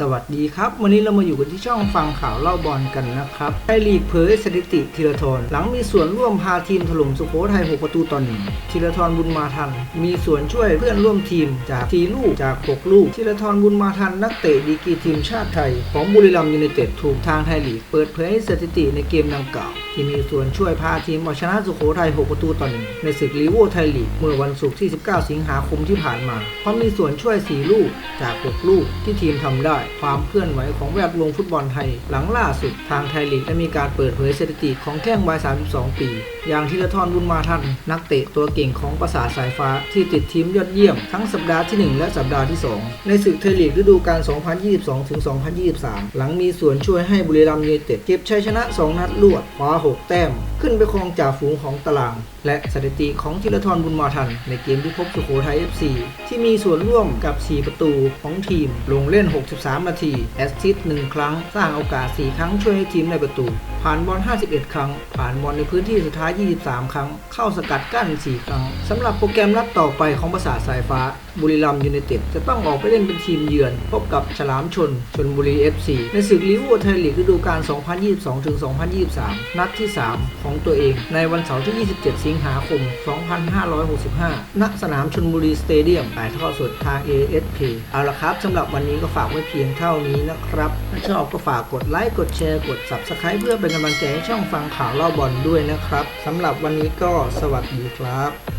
สวัสดีครับ วันนี้เรามาอยู่กันที่ช่องฟังข่าวเล่าบอลกันนะครับไทยลีกเผยสถิติธีรทรหลังมีส่วนร่วมพาทีมถล่มสุโขทัย 6 ประตูต่อหนึ่งธีรทรบุญมาทัน มีส่วนช่วยเพื่อนร่วมทีมจากทีลูกจาก 6 ลูกธีรทรบุญมาทันนักเตะดีกีทีมชาติไทย ของบุรีรัมย์ยูไนเต็ดถูกทางไทยลีกเปิดเผยสถิติในเกมดังกล่าวที่มีส่วนช่วยพาทีมเอาชนะสุโขทัย 6 ประตูต่อหนึ่งในศึกลีโวไทยลีกเมื่อวันศุกร์ที่ 19 สิงหาคมที่ผ่านมาเพราะมีส่วนช่วย 4 ลูกจาก 6 ลูกที่ทีมทำได้ความเคลื่อนไหวของแวดวงฟุตบอลไทย หลังล่าสุดทางไทยลีกได้มีการเปิดเผยสถิติของแข้งวัย 32 ปี อย่างธีรทรบุญมาทันนักเตะตัวเก่งของประสาทสายฟ้าที่ติดทีมยอดเยี่ยม ทั้งสัปดาห์ที่ 1 และสัปดาห์ที่ 2 ในศึกไทยลีกฤดูกาล 2022-2023 หลังมีส่วนช่วยให้บุรีรัมย์ยูไนเต็ดเก็บชัยชนะ 2 นัดรวดคว้า 6 แต้ม ขึ้นไปครองจ่าฝูงของตาราง และสถิติของธีรทรบุญมาทัน ในเกมที่พบสุโขทัย FC ที่มีส่วนร่วมกับ 4 ประตูของทีม ลงเล่น 63 นาที แอสซิสต์1ครั้ง สร้างโอกาส 4 ครั้งช่วยให้ทีมได้ประตู ผ่านบอล 51 ครั้ง ผ่านบอลในพื้นที่สุดท้าย 23 ครั้ง เข้าสกัดกั้น 4 ครั้งสำหรับโปรแกรมนัดต่อไปของประสาสายฟ้า บุรีรัมยูไนเต็ดจะต้องออกไปเล่นเป็นทีมเยือน พบกับฉลามชน ชนบุรี FC ในศึกลีโวไทยลีกฤดูกาล 2022-2023 นัดที่ 3 ของตัวเอง ในวันเสาร์ที่ 27 สิงหาคม 2565 ณ สนามชนบุรีสเตเดียมถ่ายทอดสดทาง ASP เอาละครับสำหรับวันนี้ก็ฝากไว้เพียงเท่านี้นะครับถ้าชอบก็ฝากกดไลค์กดแชร์กด Subscribe เพื่อเป็นกำลังใจให้ช่องฟังข่าวเล่าบอลด้วยนะครับสำหรับวันนี้ก็สวัสดีครับ